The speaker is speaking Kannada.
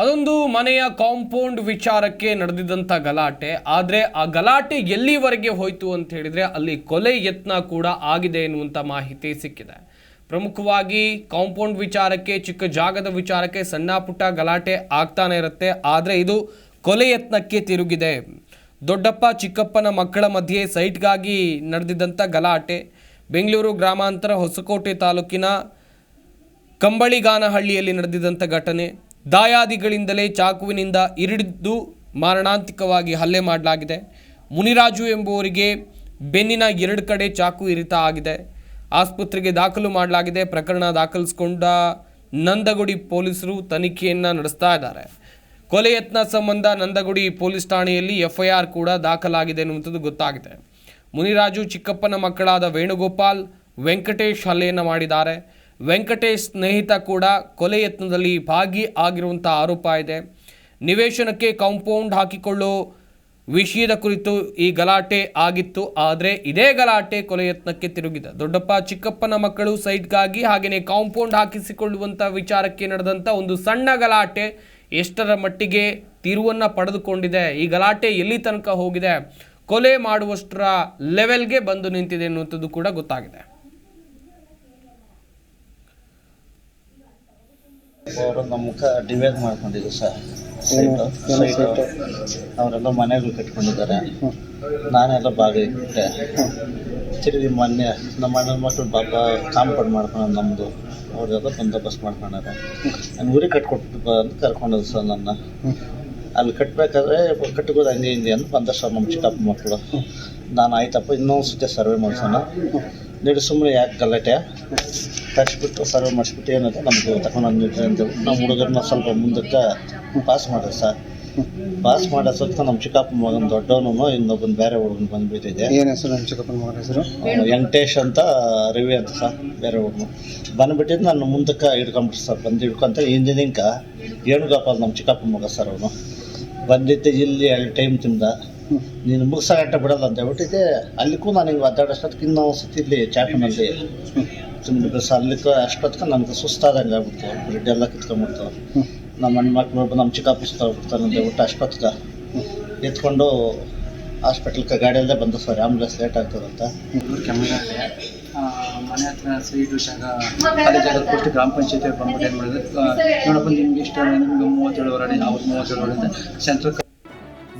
ಅದೊಂದು ಮನೆಯ ಕಾಂಪೌಂಡ್ ವಿಚಾರಕ್ಕೆ ನಡೆದಿದ್ದಂಥ ಗಲಾಟೆ. ಆದರೆ ಆ ಗಲಾಟೆ ಎಲ್ಲಿವರೆಗೆ ಹೋಯಿತು ಅಂತ ಹೇಳಿದರೆ ಅಲ್ಲಿ ಕೊಲೆ ಯತ್ನ ಕೂಡ ಆಗಿದೆ ಎನ್ನುವಂಥ ಮಾಹಿತಿ ಸಿಕ್ಕಿದೆ. ಪ್ರಮುಖವಾಗಿ ಕಾಂಪೌಂಡ್ ವಿಚಾರಕ್ಕೆ, ಚಿಕ್ಕ ಜಾಗದ ವಿಚಾರಕ್ಕೆ ಸಣ್ಣ ಪುಟ್ಟ ಗಲಾಟೆ ಆಗ್ತಾನೆ ಇರುತ್ತೆ. ಆದರೆ ಇದು ಕೊಲೆ ಯತ್ನಕ್ಕೆ ತಿರುಗಿದೆ. ದೊಡ್ಡಪ್ಪ, ಚಿಕ್ಕಪ್ಪನ ಮಕ್ಕಳ ಮಧ್ಯೆ ಸೈಟ್ಗಾಗಿ ನಡೆದಿದ್ದಂಥ ಗಲಾಟೆ. ಬೆಂಗಳೂರು ಗ್ರಾಮಾಂತರ ಹೊಸಕೋಟೆ ತಾಲೂಕಿನ ಕಂಬಳಿಗಾನಹಳ್ಳಿಯಲ್ಲಿ ನಡೆದಿದ್ದಂಥ ಘಟನೆ. ದಾಯಾದಿಗಳಿಂದಲೇ ಚಾಕುವಿನಿಂದ ಇರಿಡಿದ್ದು ಮಾರಣಾಂತಿಕವಾಗಿ ಹಲ್ಲೆ ಮಾಡಲಾಗಿದೆ. ಮುನಿರಾಜು ಎಂಬುವರಿಗೆ ಬೆನ್ನಿನ ಎರಡು ಕಡೆ ಚಾಕು ಇರಿತ ಆಗಿದೆ. ಆಸ್ಪತ್ರೆಗೆ ದಾಖಲು ಮಾಡಲಾಗಿದೆ. ಪ್ರಕರಣ ದಾಖಲಿಸಿಕೊಂಡ ನಂದಗುಡಿ ಪೊಲೀಸರು ತನಿಖೆಯನ್ನು ನಡೆಸ್ತಾ ಇದ್ದಾರೆ. ಕೊಲೆ ಯತ್ನ ಸಂಬಂಧ ನಂದಗುಡಿ ಪೊಲೀಸ್ ಠಾಣೆಯಲ್ಲಿ ಎಫ್ಐಆರ್ ಕೂಡ ದಾಖಲಾಗಿದೆ ಎನ್ನುವಂಥದ್ದು ಗೊತ್ತಾಗಿದೆ. ಮುನಿರಾಜು ಚಿಕ್ಕಪ್ಪನ ಮಕ್ಕಳಾದ ವೇಣುಗೋಪಾಲ್ ವೆಂಕಟೇಶ್ ಹಲ್ಲೆಯನ್ನು ಮಾಡಿದ್ದಾರೆ. ವೆಂಕಟೇಶ್ ಸ್ನೇಹಿತ ಕೂಡ ಕೊಲೆ ಯತ್ನದಲ್ಲಿ ಭಾಗಿ ಆಗಿರುವಂಥ ಆರೋಪ ಇದೆ. ನಿವೇಶನಕ್ಕೆ ಕಾಂಪೌಂಡ್ ಹಾಕಿಕೊಳ್ಳೋ ವಿಷಯದ ಕುರಿತು ಈ ಗಲಾಟೆ ಆಗಿತ್ತು. ಆದರೆ ಇದೇ ಗಲಾಟೆ ಕೊಲೆ ಯತ್ನಕ್ಕೆ ತಿರುಗಿದೆ. ದೊಡ್ಡಪ್ಪ, ಚಿಕ್ಕಪ್ಪನ ಮಕ್ಕಳು ಸೈಟ್ಗಾಗಿ ಹಾಗೆಯೇ ಕಾಂಪೌಂಡ್ ಹಾಕಿಸಿಕೊಳ್ಳುವಂಥ ವಿಚಾರಕ್ಕೆ ನಡೆದಂಥ ಒಂದು ಸಣ್ಣ ಗಲಾಟೆ ಎಷ್ಟರ ಮಟ್ಟಿಗೆ ತಿರುವನ್ನು ಪಡೆದುಕೊಂಡಿದೆ. ಈ ಗಲಾಟೆ ಎಲ್ಲಿ ತನಕ ಹೋಗಿದೆ? ಕೊಲೆ ಮಾಡುವಷ್ಟರ ಲೆವೆಲ್ಗೆ ಬಂದು ನಿಂತಿದೆ ಎನ್ನುವಂಥದ್ದು ಕೂಡ ಗೊತ್ತಾಗಿದೆ. ಅವರು ನಮ್ಮ ಮುಖ ಡಿವೈಡ್ ಮಾಡ್ಕೊಂಡಿದ್ರು ಸರ್. ಸೈಟು ಅವರೆಲ್ಲ ಮನೆಗಳು ಕಟ್ಕೊಂಡಿದ್ದಾರೆ. ನಾನೆಲ್ಲ ಭಾಗ ತಿರುಗಿ ಮೊನ್ನೆ ನಮ್ಮ ಅಣ್ಣನ ಮಕ್ಕಳು ಪಾಪ ಕಾಂಪೌಂಡ್ ಮಾಡ್ಕೊಂಡು ನಮ್ಮದು ಅವ್ರದೆಲ್ಲ ಬಂದೋಬಸ್ತ್ ಮಾಡ್ಕೊಂಡಾರೆ. ನಾನು ಊರಿಗೆ ಕಟ್ಕೊಟ್ಟು ಅಂತ ಕರ್ಕೊಂಡದ್ದು ಸರ್ ನನ್ನ. ಅಲ್ಲಿ ಕಟ್ಟಬೇಕಾದ್ರೆ ಕಟ್ಕೋದು ಹಂಗೆ ಹಿಂಗೆ ಅಂತ ಬಂದ ಸರ್ ನಮ್ಮ ಚಿಕ್ಕಪ್ಪ ಮಕ್ಕಳು. ನಾನು ಆಯ್ತಪ್ಪ ಇನ್ನೊಂದು ಸತಿ ಸರ್ವೆ ಮಾಡ್ಸೋಣ. ನೀಡು ಸುಮ್ಮನೆ ಯಾಕೆ ಗಲಾಟೆ? ತರಿಸ್ಬಿಟ್ಟು ಸರ್ವ್ ಮಾಡಿಸ್ಬಿಟ್ಟು ಏನಂತ ನಮ್ಗೆ ತಗೊಂಡು ಅಂತ ನಮ್ಮ ಹುಡುಗರನ್ನ ಸ್ವಲ್ಪ ಮುಂದಕ್ಕೆ ಪಾಸ್ ಮಾಡಿದೆ ಸರ್. ಪಾಸ್ ಮಾಡೋ ಸತ್ತ ನಮ್ಮ ಚಿಕ್ಕಪ್ಪ ಮಗನ ದೊಡ್ಡವನು ಇನ್ನೊಬ್ಬನ ಬೇರೆ ಹುಡುಗನ ಬಂದ್ಬಿಟ್ಟಿದೆ. ಏನು ಹೆಸರು ನಮ್ಮ ಚಿಕ್ಕಪ್ಪನ ಮಗನ ಹೆಸರು? ಅವ್ನು ವೆಂಕಟೇಶ್ ಅಂತ ರವಿ ಅಂತ ಸರ್ ಬೇರೆ ಹುಡುಗನು. ಬಂದ್ಬಿಟ್ಟಿದ್ದು ನಾನು ಮುಂದಕ್ಕೆ ಹಿಡ್ಕೊಂಬಿಟ್ಟು ಸರ್ ಬಂದು ಹಿಡ್ಕೊಂತ ಏನು ಏಣುಗೋಪಾಲ್ ನಮ್ಮ ಚಿಕ್ಕಪ್ಪ ಮಗ ಸರ್ ಅವನು. ಬಂದಿದ್ದು ಇಲ್ಲಿ ಎರಡು ಟೈಮ್ ತಿಂದ. ನೀನು ಮುಗಿಸಾಗಟ್ಟ ಬಿಡಲ್ಲ ಅಂತ ಹೇಳ್ಬಿಟ್ಟಿದ್ದೆ. ಅಲ್ಲಿಗೂ ನಾನು ಹಿಂಗೆ ಒದ್ದಾಡೋಷ್ಟೊತ್ತಿಗೆ ಇನ್ನೂ ಸತಿ ಇಲ್ಲಿ ಚಾಟನಲ್ಲಿ ಸುಮ್ಮನೆ ಸರ್, ಅಲ್ಲಿಗೆ ಅಷ್ಟೊತ್ತಿಗೆ ನನಗೆ ಸುಸ್ತಾದಂಗೆ ಆಗ್ಬಿಡ್ತು. ಬ್ರೆಡ್ ಎಲ್ಲ ಕಿತ್ಕೊಂಡ್ಬಿಡ್ತು. ನಮ್ಮ ಹೆಣ್ಮಕ್ಳು, ನಮ್ಮ ಚಿಕ್ಕಪ್ಪ ಸುತ್ತಾಗ್ಬಿಡ್ತಾನೆ ಅಂತ ಹೇಳ್ಬಿಟ್ಟು ಅಷ್ಟೊತ್ತಿಗೆ ಎತ್ಕೊಂಡು ಹಾಸ್ಪಿಟ್ಲ್ಗೆ ಗಾಡಿಯಲ್ಲೇ ಬಂದು ಸರ್ ಆ್ಯಂಬುಲೆನ್ಸ್ ಲೇಟ್ ಆಗ್ತದಂತ ಮನೆ ಹತ್ರ ಸೀಟು ಜಾಗ ಕೊಟ್ಟು ಗ್ರಾಮ ಪಂಚಾಯತಿ ಬಂದ್ಬಿಟ್ಟು ಏನು ಮಾಡಿದ್ರೆ? ನೋಡಪ್ಪ, ನಿಮ್ಗೆ ಇಷ್ಟ, ನಿಮ್ಗೆ ಮೂವತ್ತೇಳು ಹೊರಡಿ ಅವ್ರು ಮೂವತ್ತೇಳು ಹೊರಡಿ ಸೆಂಟ್ರಲ್